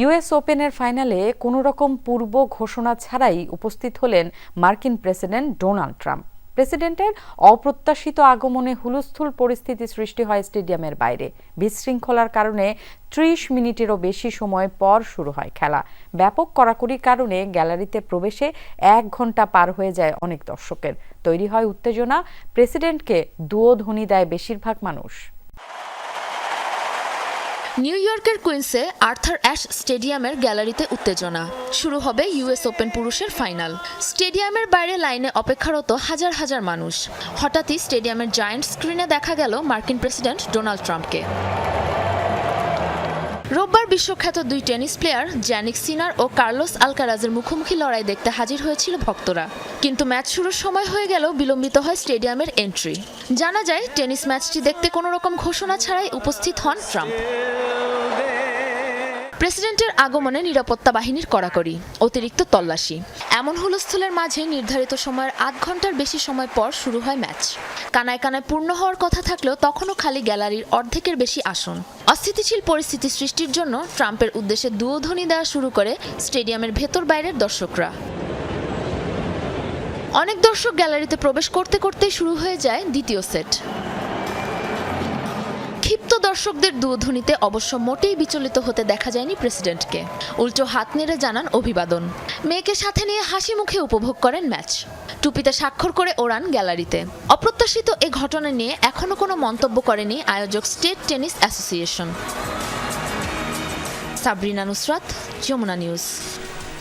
US ওপেনের ফাইনালে কোনো রকম পূর্ব ঘোষণা ছাড়াই উপস্থিত হলেন মার্কিন প্রেসিডেন্ট ডোনাল্ড ট্রাম্প। প্রেসিডেন্টের অপ্রত্যাশিত আগমনে হুলস্থুল পরিস্থিতি সৃষ্টি হয় স্টেডিয়ামের বাইরে। বিশৃঙ্খলার কারণে ত্রিশ মিনিটেরও বেশি সময় পর শুরু হয় খেলা। ব্যাপক কড়াকড়ির কারণে গ্যালারিতে প্রবেশে এক ঘণ্টা পার হয়ে যায় অনেক দর্শকের। তৈরি হয় উত্তেজনা। প্রেসিডেন্টকে দুয়োধ্বনি দেয় বেশিরভাগ মানুষ। নিউ ইয়র্কের কুইন্সে আর্থার অ্যাশ স্টেডিয়ামের গ্যালারিতে উত্তেজনা। শুরু হবে ইউএস ওপেন পুরুষের ফাইনাল। স্টেডিয়ামের বাইরে লাইনে অপেক্ষারত হাজার হাজার মানুষ। হঠাৎই স্টেডিয়ামের জায়ান্ট স্ক্রিনে দেখা গেল মার্কিন প্রেসিডেন্ট ডোনাল্ড ট্রাম্পকে। রোববার বিশ্বখ্যাত দুই টেনিস প্লেয়ার জ্যানিক সিনার ও কার্লোস আলকারাজের মুখোমুখি লড়াই দেখতে হাজির হয়েছিল ভক্তরা। কিন্তু ম্যাচ শুরুর সময় হয়ে গেল বিলম্বিত হয় স্টেডিয়ামের এন্ট্রি। জানা যায়, টেনিস ম্যাচটি দেখতে কোনো রকম ঘোষণা ছাড়াই উপস্থিত হন ট্রাম্প। প্রেসিডেন্টের আগমনে নিরাপত্তা বাহিনীর কড়াকড়ি, অতিরিক্ত তল্লাশি। এমন হুলস্থুলের মাঝে নির্ধারিত সময়ের আধ ঘণ্টার বেশি সময় পর শুরু হয় ম্যাচ। কানায় কানায় পূর্ণ হওয়ার কথা থাকলেও তখনও খালি গ্যালারির অর্ধেকের বেশি আসন। অস্থিতিশীল পরিস্থিতি সৃষ্টির জন্য ট্রাম্পের উদ্দেশ্যে দুয়োধ্বনি দেওয়া শুরু করে স্টেডিয়ামের ভেতর বাইরের দর্শকরা। অনেক দর্শক গ্যালারিতে প্রবেশ করতে করতেই শুরু হয়ে যায় দ্বিতীয় সেট। দর্শকদের দুধ্বনিতে অবশ্য মোটেই বিচলিত হতে দেখা যায়নি প্রেসিডেন্টকে। উল্টো হাত নেড়ে জানান অভিবাদন। মেয়েকে সাথে নিয়ে হাসি মুখে উপভোগ করেন ম্যাচ। টুপিতে স্বাক্ষর করে ওড়ান গ্যালারিতে। অপ্রত্যাশিত এ ঘটনা নিয়ে এখনও কোনো মন্তব্য করেনি আয়োজক state tennis association. Sabrina Nusrat, Jamuna news.